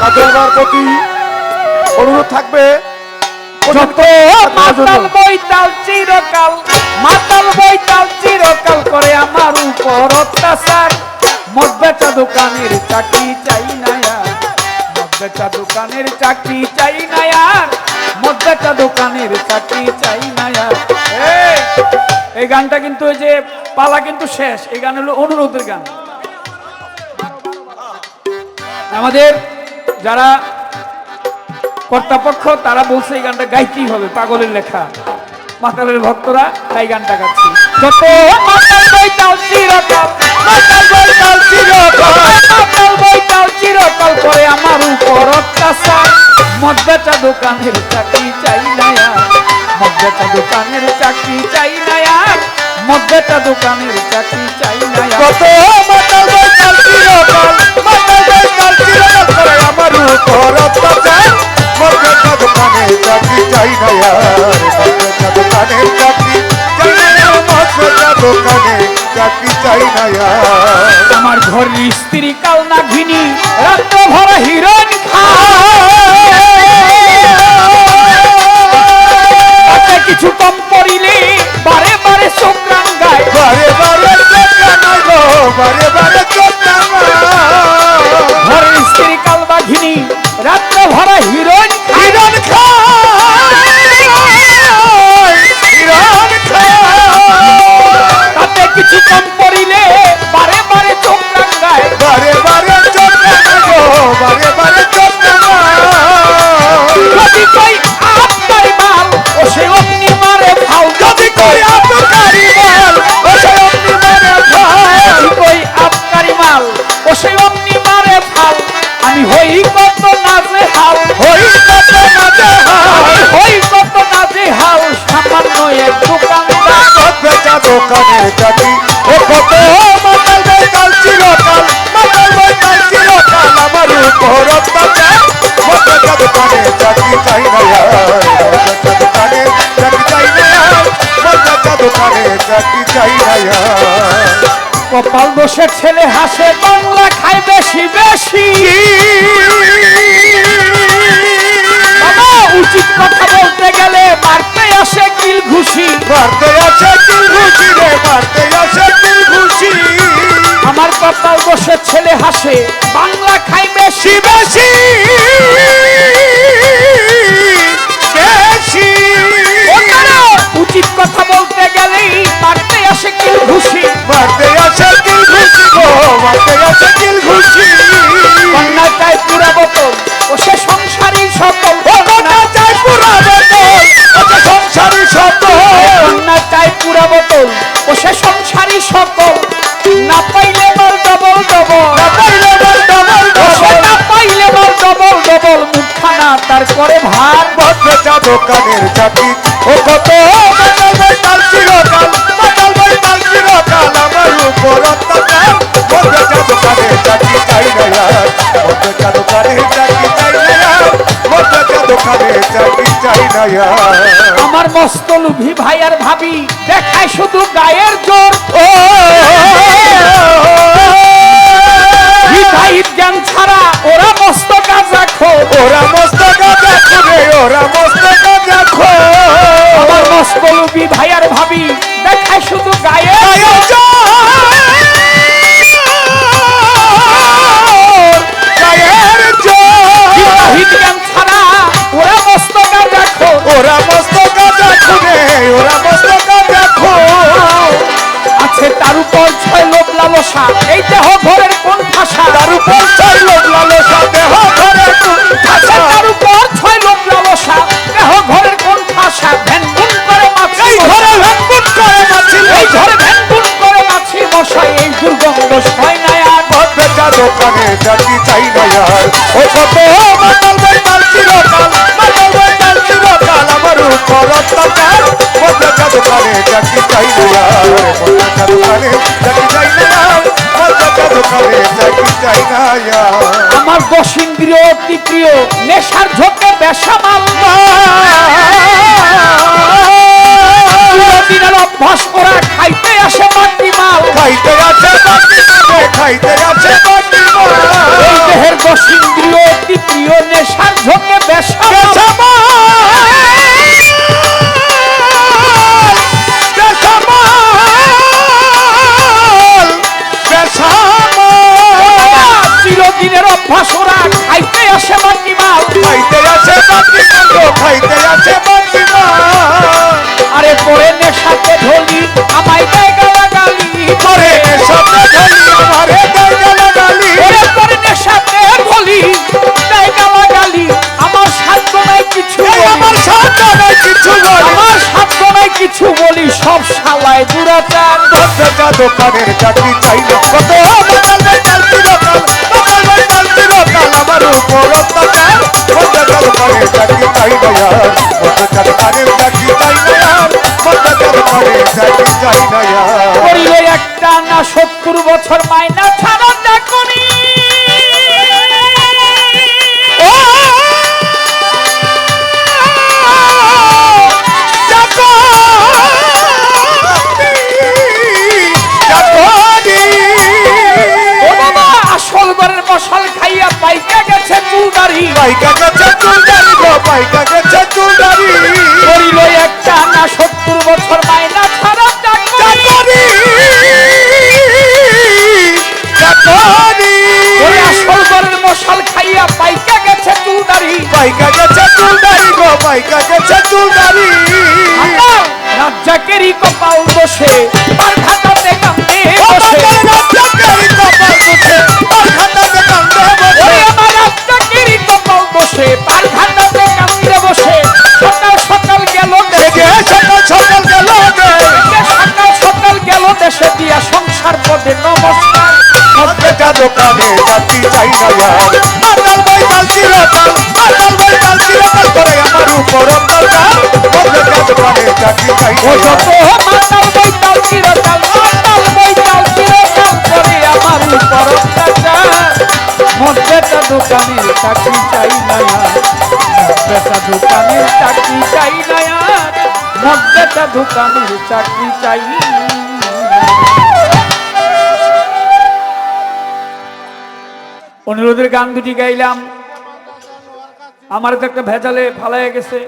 কাজে আমার প্রতি অনুরোধ থাকবে মাতাল বইতাল চিরকাল মাতাল বইতাল চিরকাল করে আমার উপর অত্যাচার। মদ বেচা দোকানের চাকরি চাই না মদ বেচা দোকানের চাকরি চাই না মদ বেচা দোকানের চাকরি চাই না এই গানটা কিন্তু ওই যে পালা কিন্তু শেষ এই গান হলো অনুরোধের গান। আমাদের যারা কর্তাপক্ষ, তারা বলছে এই গানটা গাইতেই হবে, পাগলের লেখা। মাতালের ভক্তরা তাই গানটা গাচ্ছি। আমার উপর মদ বেচা দোকানের চাকরি চাই না মদ বেচা দোকানের চাকরি চাই না মদ বেচা দোকানের চাকরি চাই না কত মাতাল আমার ঘরের স্ত্রী কাল না ঘিনি রাত্র ভরা হিরণ খাতে দোকানের চাকরি ও কত মাতাল বেকাল চিরকাল মাতাল বেকাল চিরকাল আমার উপর অত্যাচার বেচা দোকানের চাকরি চাই না চাই চাই কপাল দোষের ছেলে হাসে বাংলা খায় বেশি বেশি। উচিত কথা বলতে গেলে মারতে আসে কিল ঘুষি। মারতে আছে কিল ঘুষি রে মারতে আছে কিল ঘুষি। আমার কপাল বসে ছেলে হাসে বাংলা বেশি। বেশি বেশি। দোকানের ও কত মাতাল বেতাল চিরকাল মাতাল বেতাল চিরকাল আমার উপর অত্যাচার বেচা দোকানের চাকরি চাই না আর। বেচা দোকানের চাকরি চাই না আর। বেচা দোকানের চাকরি চাই না আর। আমার মস্ত লুভি ভাই আর ভাবি দেখায় শুধু গায়ের জোর। ও জ্ঞান ছাড়া ওরা মস্ত গাঁজা খো ওরা মস্ত লালসা এই দেহ ঘরের কোন ভাষা তার উপর ছয় লোক লালসা দেহ ঘরে আছে তার উপর ছয় লোক লালসা দেহ ঘরের কোন ভাষা ভ্যান করে মাছি এই ঘরে ভেঙ্গুট করে মাছিল এই ঘরে ভ্যান করে মাছি মশাই এই দুর্গন্ধ সয় না আর। পথ বেচা দোকানে চাকরি চাই না আর। ও কত মাতাল বেতাল চিরকাল মাতাল বেতাল চিরকাল আমার উপর অত্যাচার। পথ বেচা দোকানে চাকরি চাই না আর। পথ বেচা দোকানে আমার দশ ইন্দ্রিয় অতি প্রিয় নেশার ঝোঁকে বেশা চিরদিনের অভ্যাস করা খাইতে আসে মাটি মাল। খাইতে আছে খাইতে আছে বাটি চিরদিনের অভ্যাস ওরা খাইতে আসে মাটি মাল আরে পরে নেশাতে ঢলি আমায় দেয় গালাগালি। ওরে পরে নেশাতে ঢলি দেয় গালাগালি। আমার সাধ্য নাই কিছু আমার সাথে নাই কিছু বলে। আমার সাধ্য নাই কিছু বলি সব শালায় দুরাচার। দশটা দোকানের চাকরি চাই না কত একটা না সত্তর বছর মাইনা চুলদারি করিল একটা না সত্তর বছর মাইনা ছাড়া চাকরি। ওই আসল ঘরের মশাল খাইয়া পাইকা গেছে চুলদারি। রাজ্জাকেরই কপাল বসে। তার খাতাতে পদে নমস্কার। প্রত্যেকটা দোকানে চাকরি চাই না यार মাতাল বই চালতি লোকাল মাতাল বই চালতি লোকাল করে আমার উপর অত্যাচার প্রত্যেকটা দোকানে চাকরি চাই না ও যত মাতাল বইতাল চিরকাল মাতাল বইতাল চিরকাল করে আমার উপর অত্যাচার মধ্যেটা দোকানের চাকরি চাই না আর। মধ্যেটা দোকানের চাকরি চাই না আর। মধ্যেটা দোকানের চাকরি চাই অনুরোধের গান দুটি গাইলাম। আমার তো একটা ভেজালে ফালাইয়া গেছে।